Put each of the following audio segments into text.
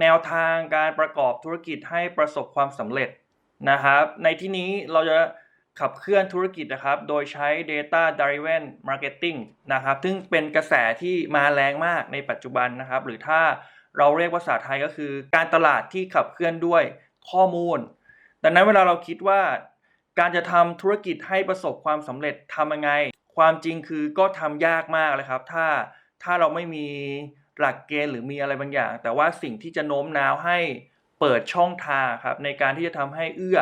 แนวทางการประกอบธุรกิจให้ประสบความสำเร็จนะครับ ในที่นี้เราจะขับเคลื่อนธุรกิจนะครับ โดยใช้ data driven marketing นะครับ ซึ่งเป็นกระแสที่มาแรงมากในปัจจุบันนะครับ หรือถ้าเราเรียกภาษาไทยก็คือ การตลาดที่ขับเคลื่อนด้วยข้อมูล ดังนั้นเวลาเราคิดว่า การจะทำธุรกิจให้ประสบความสำเร็จทำยังไง ความจริงคือก็ทำยากมากเลยครับ ถ้าถ้าเราไม่มี หลักเกณฑ์หรือมีอะไรบางอย่าง แต่ว่าสิ่งที่จะโน้มน้าวให้เปิดช่องทางครับในการที่จะทำให้เอื้อ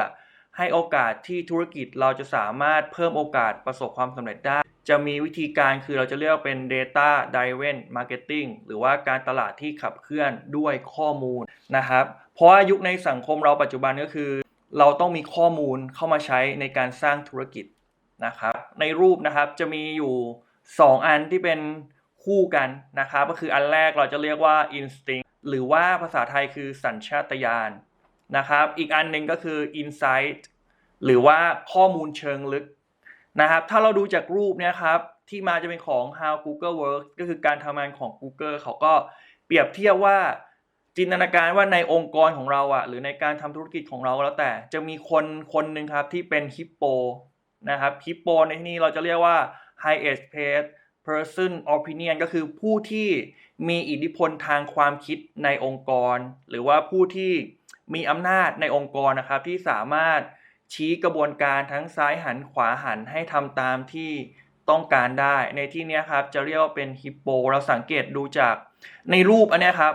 ให้โอกาสที่ธุรกิจเราจะสามารถเพิ่มโอกาสประสบความสำเร็จได้ จะมีวิธีการคือเราจะเรียกเป็น data driven marketing หรือว่าการตลาดที่ขับเคลื่อนด้วยข้อมูลนะครับ เพราะว่ายุคในสังคมเราปัจจุบันก็คือ เราต้องมีข้อมูลเข้ามาใช้ในการสร้างธุรกิจนะครับ ในรูปนะครับจะมีอยู่ 2 อันที่เป็น คู่กันนะครับก็คืออันแรกเราจะเรียกว่า instinct หรือว่าภาษาไทยคือสัญชาตญาณนะครับอีกอันหนึ่งก็คือ insight หรือว่าข้อมูลเชิงลึกนะครับถ้าเราดูจากรูปเนี่ยครับที่มาจะเป็นของ how Google works ก็คือการทำงานของ Google เขาก็เปรียบเทียบว่าจินตนาการว่าในองค์กรของเราอะหรือในการทำธุรกิจของเราแล้วแต่จะมีคนคนหนึ่งครับที่เป็นฮิปโปนะครับฮิปโปในที่นี้เราจะเรียกว่า highest paid person opinion ก็คือผู้ที่มีอิทธิพลทางความคิดในองค์กร หรือว่าผู้ที่มีอำนาจในองค์กรนะครับ ที่สามารถชี้กระบวนการทั้งซ้ายหันขวาหันให้ทำตามที่ต้องการได้ ในที่นี้ครับจะเรียกว่าเป็นฮิปโปเราสังเกตดูจากในรูปอันนี้ครับ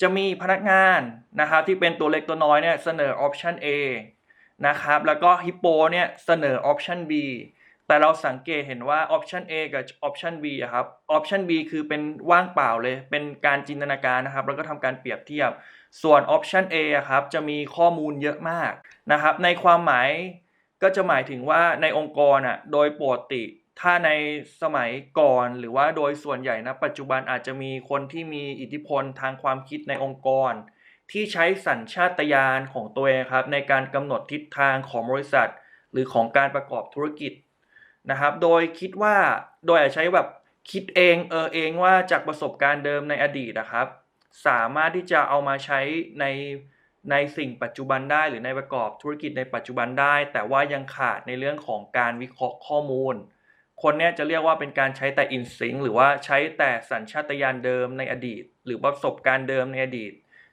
จะมีพนักงานนะครับที่เป็นตัวเล็กตัวน้อยเนี่ยเสนอ option A นะครับแล้วก็ฮิปโปเนี่ยเสนอ option B แต่เราสังเกตเห็นว่า option A กับ option B อะครับ option B คือเป็นว่างเปล่าเลย เป็นการจินตนาการนะครับ แล้วก็ทำการเปรียบเทียบ ส่วน option A อะครับ จะมีข้อมูลเยอะมากนะครับ ในความหมายก็จะหมายถึงว่าในองค์กรอะโดยปกติ ถ้าในสมัยก่อนหรือว่าโดยส่วนใหญ่นะปัจจุบันอาจจะมีคนที่มีอิทธิพลทางความคิดในองค์กร ที่ใช้สัญชาตญาณของตัวเองครับในการกำหนดทิศทางของบริษัท หรือของการประกอบธุรกิจ นะครับ โดยคิดว่าโดยอาจใช้แบบคิดเองเออเองว่าจากประสบการณ์เดิมในอดีตนะครับ สามารถที่จะเอามาใช้ในในสิ่งปัจจุบันได้หรือในประกอบธุรกิจในปัจจุบันได้ แต่ว่ายังขาดในเรื่องของการวิเคราะห์ข้อมูล คนเนี้ยจะเรียกว่าเป็นการใช้แต่อินซิงหรือว่าใช้แต่สัญชาตญาณเดิมในอดีต หรือประสบการณ์เดิมในอดีต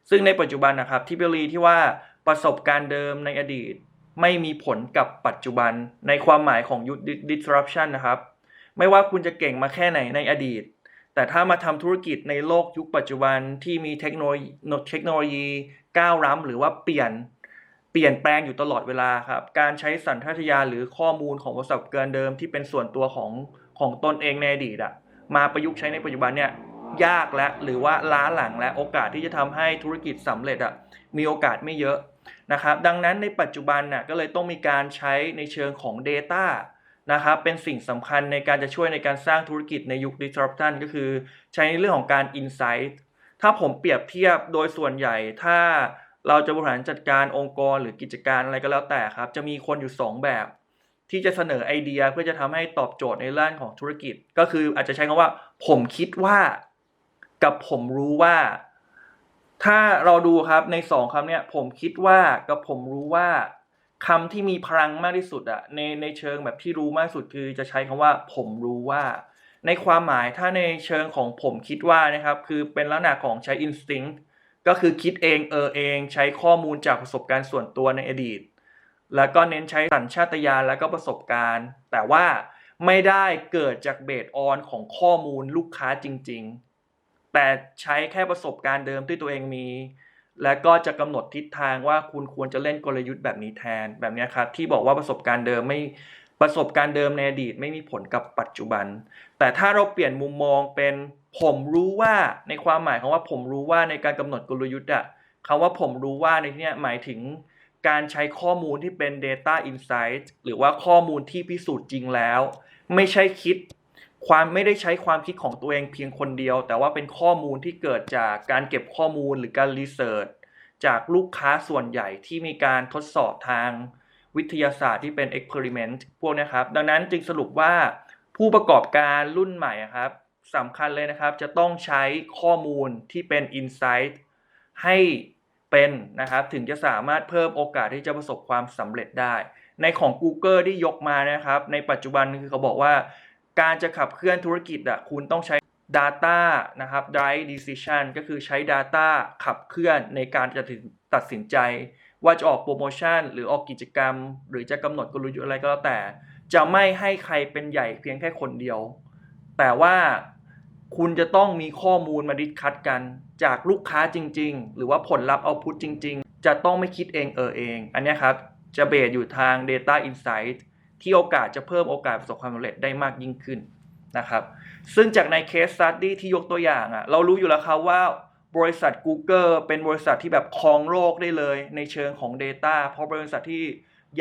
ซึ่งในปัจจุบันนะครับที่เบลีที่ว่าประสบการณ์เดิมในอดีต ไม่มีผลกับปัจจุบันในความหมายของยุค disruption นะครับ ไม่ว่าคุณจะเก่งมาแค่ไหนในอดีต แต่ถ้ามาทำธุรกิจในโลกยุคปัจจุบันที่มีเทคโนโลยีเทคโนโลยีก้าวล้ำหรือว่าเปลี่ยนเปลี่ยนแปลงอยู่ตลอดเวลาครับ การใช้สัญชาตญาณหรือข้อมูลของประสบการณ์เดิมที่เป็นส่วนตัวของของตนเองในอดีตอะมาประยุกต์ใช้ในปัจจุบันเนี่ยยากและหรือว่าล้าหลังและโอกาสที่จะทำให้ธุรกิจสำเร็จอะมีโอกาสไม่เยอะ นะครับดังนั้นในปัจจุบันน่ะก็เลยต้องมีการใช้ในเชิงของ Data นะครับเป็นสิ่งสำคัญในการจะช่วยในการสร้างธุรกิจในยุค disruption ก็คือใช้ในเรื่องของการ insight ถ้าผมเปรียบเทียบโดยส่วนใหญ่ถ้าเราจะบริหารจัดการองค์กรหรือกิจการอะไรก็แล้วแต่ครับ จะมีคนอยู่ 2 แบบ ที่จะเสนอไอเดียเพื่อจะทำให้ตอบโจทย์ในเรื่องของธุรกิจ ก็คืออาจจะใช้คำว่า ผมคิดว่า กับผมรู้ว่า ถ้าเราดูครับในสองคำเนี่ยผมคิดว่ากับผมรู้ว่าคำที่มีพลังมากที่สุดอะในในเชิงแบบที่รู้มากที่สุดคือจะใช้คำว่า ผมรู้ว่า ในความหมายถ้าในเชิงของผมคิดว่านะครับ คือเป็นลักษณะของใช้ instinct ก็คือคิดเองเออเอง ใช้ข้อมูลจากประสบการณ์ส่วนตัวในอดีต แล้วก็เน้นใช้สัญชาตญาณแล้วก็ประสบการณ์ แต่ว่าไม่ได้เกิดจากเบสออนของข้อมูลลูกค้าจริง ๆ แต่ใช้แค่ประสบการณ์เดิมที่ตัวเองมี แล้วก็จะกำหนดทิศทางว่าคุณควรจะเล่นกลยุทธ์แบบนี้แทนแบบนี้ครับที่บอกว่าประสบการณ์เดิมไม่ประสบการณ์เดิมในอดีตไม่มีผลกับปัจจุบัน แต่ถ้าเราเปลี่ยนมุมมองเป็นผมรู้ว่าในความหมายของว่าผมรู้ว่าในการกำหนดกลยุทธ์อะคำว่าผมรู้ว่าในที่นี้หมายถึงการใช้ข้อมูลที่เป็น data insight หรือว่าข้อมูลที่พิสูจน์จริงแล้ว ไม่ใช่คิด ความไม่ได้ใช้ความคิดของตัวเองเพียงคนเดียว แต่ว่าเป็นข้อมูลที่เกิดจากการเก็บข้อมูลหรือการรีเสิร์ชจากลูกค้าส่วนใหญ่ที่มีการทดสอบทางวิทยาศาสตร์ที่เป็น experiment พวกนี้ครับ ดังนั้นจึงสรุปว่าผู้ประกอบการรุ่นใหม่ครับสำคัญเลยนะครับ จะต้องใช้ข้อมูลที่เป็น insight ให้เป็นนะครับถึงจะสามารถเพิ่มโอกาสที่จะประสบความสำเร็จได้ ในของ Google ที่ยกมานะครับ ในปัจจุบันคือเขาบอกว่า การจะขับเคลื่อนธุรกิจอะคุณต้องใช้ Data นะครับ Drive Decision ก็คือใช้ Data ขับเคลื่อนในการจะตัดสินใจ ว่าจะออกโปรโมชั่น หรือออกกิจกรรม หรือจะกำหนดกลยุทธ์อะไรก็แล้วแต่ จะไม่ให้ใครเป็นใหญ่เพียงแค่คนเดียว แต่ว่าคุณจะต้องมีข้อมูลมาดิสคัดกัน จากลูกค้าจริง ๆ หรือว่าผลลัพธ์เอาพุทจริง ๆ จะต้องไม่คิดเองเออเอง อันนี้ครับ จะเบสอยู่ทาง Data Insight ที่โอกาสจะเพิ่มโอกาสประสบความสำเร็จได้มากยิ่งขึ้นนะครับ ซึ่งจากใน Case Study ที่ยกตัวอย่างอะเรารู้อยู่แล้วครับว่าบริษัท Google เป็นบริษัทที่แบบครองโลกได้เลยในเชิงของ Data เพราะบริษัทที่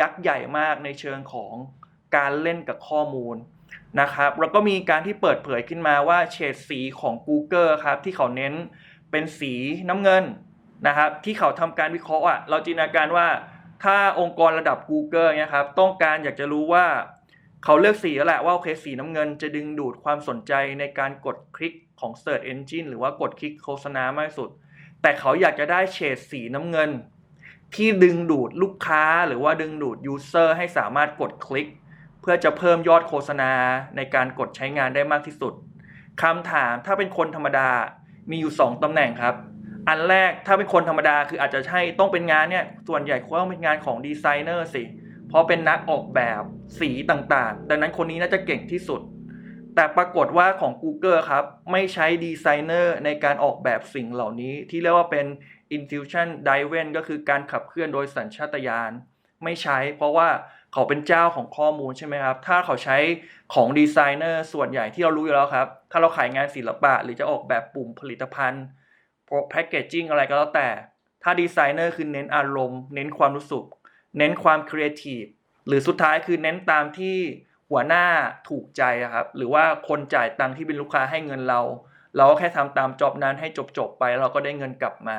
ยักษ์ใหญ่มากในเชิงของการเล่นกับข้อมูลนะครับแล้วก็มีการที่เปิดเผยขึ้นมาว่าเฉดสีของ Google ครับที่เขาเน้นเป็นสีน้ำเงินนะครับที่เขาทำการวิเคราะห์อะเราจินตนาการว่า ถ้าองค์กรระดับ Google เนี่ยครับต้องการอยากจะรู้ว่าเขาเลือกสีแล้วแหละว่าโอเคสีน้ำเงินจะดึงดูดความสนใจในการกดคลิกของ Search Engine หรือว่ากดคลิกโฆษณามากที่สุด แต่เขาอยากจะได้เฉดสีน้ำเงิน ที่ดึงดูดลูกค้าหรือว่าดึงดูดยูเซอร์ให้สามารถกดคลิก เพื่อจะเพิ่มยอดโฆษณาในการกดใช้งานได้มากที่สุดคำถามถ้าเป็นคนธรรมดามีอยู่ 2ตำแหน่งครับ อันแรกถ้าเป็นคนธรรมดาคืออาจจะใช่ต้องเป็นงานเนี่ยส่วนใหญ่ควรต้องเป็นงานของดีไซเนอร์สิเพราะเป็นนักออกแบบสีต่างๆ ดังนั้นคนนี้น่าจะเก่งที่สุด แต่ปรากฏว่าของ Google ครับ ไม่ใช้ดีไซเนอร์ในการออกแบบสิ่งเหล่านี้ ที่เรียกว่าเป็น intuition driven ก็คือการขับเคลื่อนโดยสัญชาตญาณไม่ใช้ เพราะว่าเขาเป็นเจ้าของข้อมูลใช่ไหมครับ ถ้าเขาใช้ของดีไซเนอร์ส่วนใหญ่ที่เรารู้อยู่แล้วครับ ถ้าเราขายงานศิลปะหรือจะออกแบบปุ่มผลิตภัณฑ์ แพคเกจจิ้งอะไรก็แล้วแต่ ถ้าดีไซเนอร์คือเน้นอารมณ์ เน้นความรู้สึก เน้นความครีเอทีฟหรือสุดท้ายคือเน้นตามที่หัวหน้าถูกใจครับ หรือว่าคนจ่ายตังค์ที่เป็นลูกค้าให้เงินเรา เราก็แค่ทำตามจอบนั้นให้จบๆไปเราก็ได้เงินกลับมา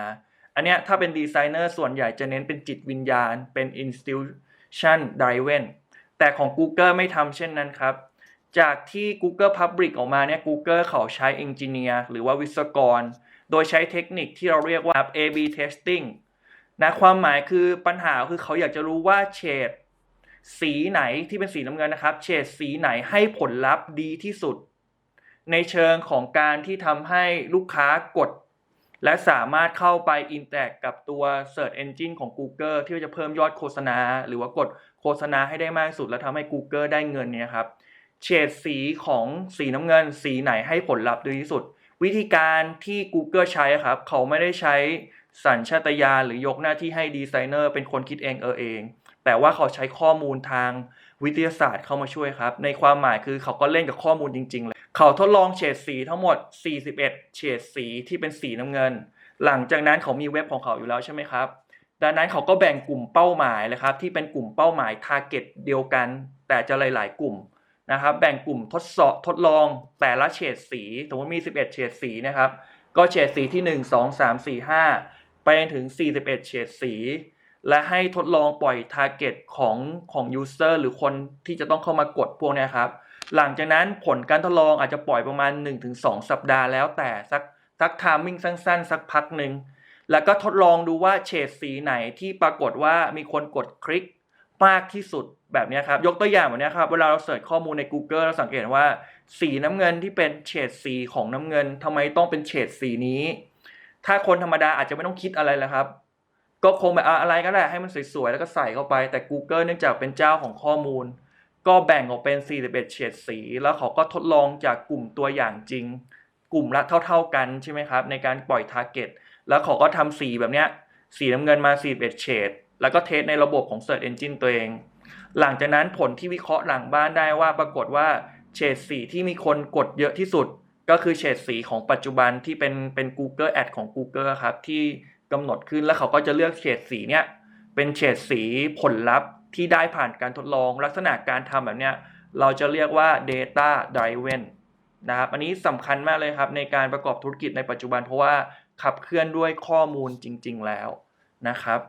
อันเนี้ยถ้าเป็นดีไซเนอร์ส่วนใหญ่จะเน้นเป็นจิตวิญญาณ เป็น institution driven แต่ของ Google ไม่ทำเช่นนั้นครับ จากที่ Google Public ออกมาเนี่ย Google เขาใช้ engineer หรือว่าวิศวกร โดยใช้เทคนิคที่เราเรียกว่า A/B testing นะความหมายคือปัญหาคือเขาอยากจะรู้ว่าเฉดสีไหนที่เป็นสีน้ำเงินนะครับ เฉดสีไหนให้ผลลัพธ์ดีที่สุด ในเชิงของการที่ทำให้ลูกค้ากด และสามารถเข้าไปอินแตกกับตัว Search Engine ของ Google ที่จะเพิ่มยอดโฆษณา หรือว่ากดโฆษณาให้ได้มากสุด แล้วทำให้ Google ได้เงินเนี่ยครับเฉดสีของสีน้ำเงิน สีไหนให้ผลลัพธ์ดีที่สุด วิธีการที่ Google ใช้ครับ เขาไม่ได้ใช้สัญชาตญาณหรือยกหน้าที่ให้ดีไซเนอร์เป็นคนคิดเองเออเอง แต่ว่าเขาใช้ข้อมูลทางวิทยาศาสตร์เข้ามาช่วยครับ ในความหมายคือเขาก็เล่นกับข้อมูลจริง ๆ เลย เขาทดลองเฉดสีทั้งหมด 41 เฉดสีที่เป็นสีน้ำเงิน หลังจากนั้นเขามีเว็บของเขาอยู่แล้วใช่ไหมครับ ดังนั้นเขาก็แบ่งกลุ่มเป้าหมายเลยครับที่เป็นกลุ่มเป้าหมาย target เดียวกัน แต่จะหลาย ๆ กลุ่ม นะครับแบ่งกลุ่มทดสอบทดลองแต่ละเฉดสีสมมติมี 11 เฉดสีนะครับ ก็เฉดสีที่ 1 2 3 4 5 ไปจนถึง 41 เฉดสี และให้ทดลองปล่อย target ของของ user หรือคนที่จะต้องเข้ามากดพวกนี้ครับ หลังจากนั้นผลการทดลองอาจจะปล่อยประมาณ 1-2 สัปดาห์แล้วแต่สักสัก timing สั้นๆ สักพักหนึ่งแล้วก็ทดลองดูว่าเฉดสีไหนที่ปรากฏว่ามีคนกดคลิก มากที่สุดแบบนี้ครับ ยกตัวอย่างแบบนี้ครับ เวลาเราเสิร์ชข้อมูลใน Google เราสังเกตว่า สีน้ำเงินที่เป็นเฉดสีของน้ำเงินทำไมต้องเป็นเฉดสีนี้ ถ้าคนธรรมดาอาจจะไม่ต้องคิดอะไรแล้วครับ ก็คงแบบอะไรก็ได้ให้มันสวยๆ แล้วก็ใส่เข้าไป แต่ Google เนื่องจากเป็นเจ้าของข้อมูล ก็แบ่งออกเป็น 41 เฉดสี แล้วเขาก็ทดลองจากกลุ่มตัวอย่างจริง กลุ่มละเท่า ๆกันใช่ไหมครับ ในการปล่อย target แล้วเขาก็ทำสีแบบเนี้ยสีน้ำเงินมา41เฉด แล้วก็เทสในระบบของ Search Engine ตัวเอง หลังจากนั้นผลที่วิเคราะห์หลังบ้านได้ว่าปรากฏว่าเฉดสีที่มีคนกดเยอะที่สุด ก็คือเฉดสีของปัจจุบันที่เป็นเป็น Google Ad ของ Google ครับ ที่กำหนดขึ้นแล้วเขาก็จะเลือกเฉดสีเนี้ยเป็นเฉดสีผลลัพธ์ที่ได้ผ่านการทดลอง ลักษณะการทำแบบเนี้ยเราจะเรียกว่า data driven นะครับอันนี้สำคัญมากเลยครับ ในการประกอบธุรกิจในปัจจุบันเพราะว่าขับเคลื่อนด้วยข้อมูลจริง ๆ แล้วนะครับ